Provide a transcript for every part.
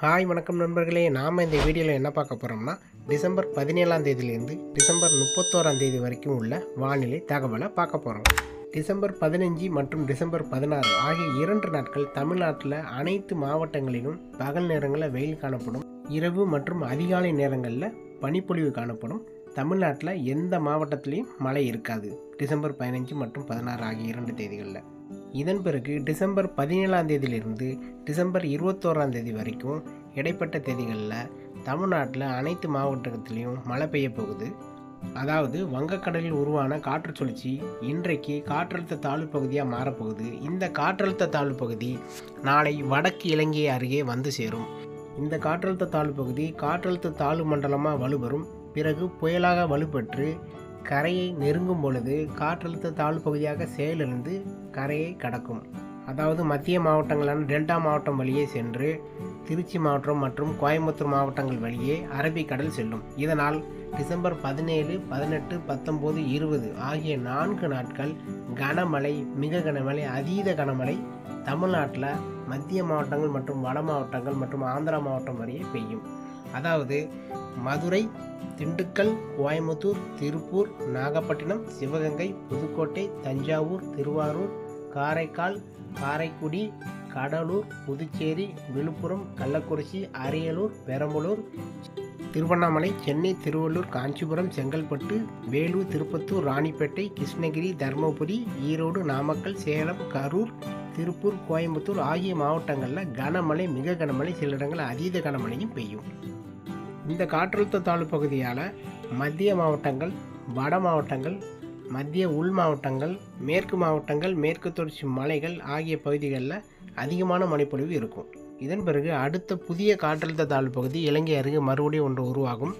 Hi வணக்கம் நண்பர்களே. நாம் இந்த வீடியோவில் என்ன பார்க்க போகிறோம்னா டிசம்பர் பதினேழாம் தேதியிலேருந்து டிசம்பர் முப்பத்தோராம் தேதி வரைக்கும் உள்ள வானிலை தகவலை பார்க்க போகிறோம் டிசம்பர் பதினஞ்சு மற்றும் டிசம்பர் பதினாறு ஆகிய இரண்டு நாட்கள் தமிழ்நாட்டில் அனைத்து மாவட்டங்களிலும் பகல் நேரங்களில் வெயில் காணப்படும். இரவு மற்றும் அதிகாலை நேரங்களில் பனிப்பொழிவு காணப்படும். தமிழ்நாட்டில் எந்த மாவட்டத்திலையும் மழை இருக்காது. டிசம்பர் பதினஞ்சு மற்றும் பதினாறு ஆகிய இரண்டு தேதிகளில். இதன் பிறகு டிசம்பர் பதினேழாம் தேதியிலிருந்து டிசம்பர் இருபத்தோராம் தேதி வரைக்கும் இடைப்பட்ட தேதிகளில் தமிழ்நாட்டில் அனைத்து மாவட்டத்திலையும் மழை பெய்ய போகுது. அதாவது வங்கக்கடலில் உருவான காற்று சுழற்சி இன்றைக்கு காற்றழுத்த தாழ்வு பகுதியாக மாறப்போகுது இந்த காற்றழுத்த தாழ்வு பகுதி நாளை வடக்கு இலங்கை அருகே வந்து சேரும். இந்த காற்றழுத்த தாழ்வு பகுதி காற்றழுத்த தாழ்வு மண்டலமாக வலுப்பெறும். பிறகு புயலாக வலுப்பெற்று கரையை நெருங்கும் பொழுது காற்றழுத்த தாழ்வு பகுதியாக செயலிருந்து கரையை கடக்கும். அதாவது மத்திய மாவட்டங்களான டெல்டா மாவட்டம் வழியே சென்று திருச்சி மாவட்டம் மற்றும் கோயம்புத்தூர் மாவட்டங்கள் வழியே அரபிக்கடல் செல்லும். இதனால் டிசம்பர் பதினேழு பதினெட்டு பத்தொம்போது இருபது ஆகிய நான்கு நாட்கள் கனமழை மிக கனமழை அதீத கனமழை தமிழ்நாட்டில் மத்திய மாவட்டங்கள் மற்றும் வட மாவட்டங்கள் மற்றும் ஆந்திரா மாவட்டம் வரையே பெய்யும். அதாவது மதுரை திண்டுக்கல் கோயம்புத்தூர் திருப்பூர் நாகப்பட்டினம் சிவகங்கை புதுக்கோட்டை தஞ்சாவூர் திருவாரூர் காரைக்கால் காரைக்குடி கடலூர் புதுச்சேரி விழுப்புரம் கள்ளக்குறிச்சி அரியலூர் பெரம்பலூர் திருவண்ணாமலை சென்னை திருவள்ளூர் காஞ்சிபுரம் செங்கல்பட்டு வேலூர் திருப்பத்தூர் ராணிப்பேட்டை கிருஷ்ணகிரி தருமபுரி ஈரோடு நாமக்கல் சேலம் கரூர் திருப்பூர் கோயம்புத்தூர் ஆகிய மாவட்டங்களில் கனமழை மிக கனமழை சில இடங்களில் அதீத கனமழையும் பெய்யும். இந்த காற்றழுத்த தாழ்வு பகுதியால் மத்திய மாவட்டங்கள் வட மாவட்டங்கள் மத்திய உள் மாவட்டங்கள் மேற்கு மாவட்டங்கள் மேற்கு தொடர்ச்சி மலைகள் ஆகிய பகுதிகளில் அதிகமான மழைப்பொழிவு இருக்கும். இதன் பிறகு அடுத்த புதிய காற்றழுத்த தாழ்வு பகுதி இலங்கை அருகே மறுபடியும் ஒன்று உருவாகும்.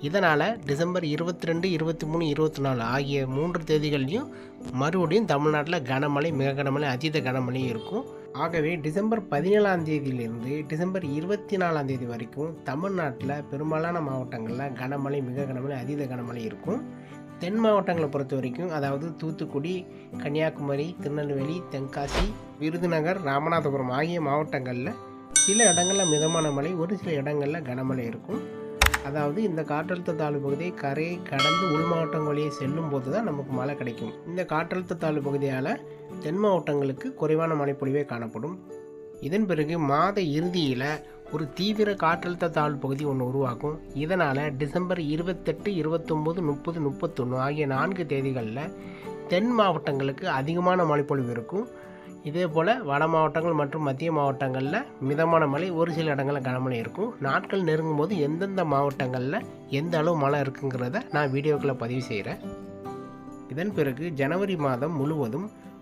இதனால் டிசம்பர் இருபத்தி ரெண்டு இருபத்தி மூணு இருபத்தி நாலு ஆகிய மூன்று தேதிகள்லையும் மறுபடியும் தமிழ்நாட்டில் கனமழை மிக கனமழை அதீத கனமழையும் இருக்கும். ஆகவே டிசம்பர் பதினேழாம் தேதியிலிருந்து டிசம்பர் இருபத்தி நாலாம் தேதி வரைக்கும் தமிழ்நாட்டில் பெரும்பாலான மாவட்டங்களில் கனமழை மிக கனமழை அதீத கனமழை இருக்கும். தென் மாவட்டங்களை பொறுத்த வரைக்கும் அதாவது தூத்துக்குடி கன்னியாகுமரி திருநெல்வேலி தென்காசி விருதுநகர் ராமநாதபுரம் ஆகிய மாவட்டங்களில் சில இடங்களில் மிதமான மழை ஒரு சில இடங்களில் கனமழை இருக்கும். அதாவது இந்த காற்றழுத்த தாழ்வு பகுதியை கரையை கடந்து உள் மாவட்டம் வழியே செல்லும் போது தான் நமக்கு மழை கிடைக்கும். இந்த காற்றழுத்த தாழ்வு பகுதியால் தென் மாவட்டங்களுக்கு குறைவான மழைப்பொழிவே காணப்படும். இதன் பிறகு மாத இறுதியில் ஒரு தீவிர காற்றழுத்த தாழ்வு பகுதி ஒன்று உருவாகும். இதனால் டிசம்பர் இருபத்தெட்டு இருபத்தொம்போது முப்பது முப்பத்தொன்று ஆகிய நான்கு தேதிகளில் தென் மாவட்டங்களுக்கு அதிகமான மழைப்பொழிவு இருக்கும். இதே போல் வட மாவட்டங்கள் மற்றும் மத்திய மாவட்டங்களில் மிதமான மழை ஒரு சில இடங்களில் கனமழை இருக்கும். நாட்கள் நெருங்கும் போது எந்தெந்த மாவட்டங்களில் எந்த அளவு மழை இருக்குங்கிறத நான் வீடியோக்களை பதிவு செய்கிறேன் இதன் பிறகு ஜனவரி மாதம் முழுவதும்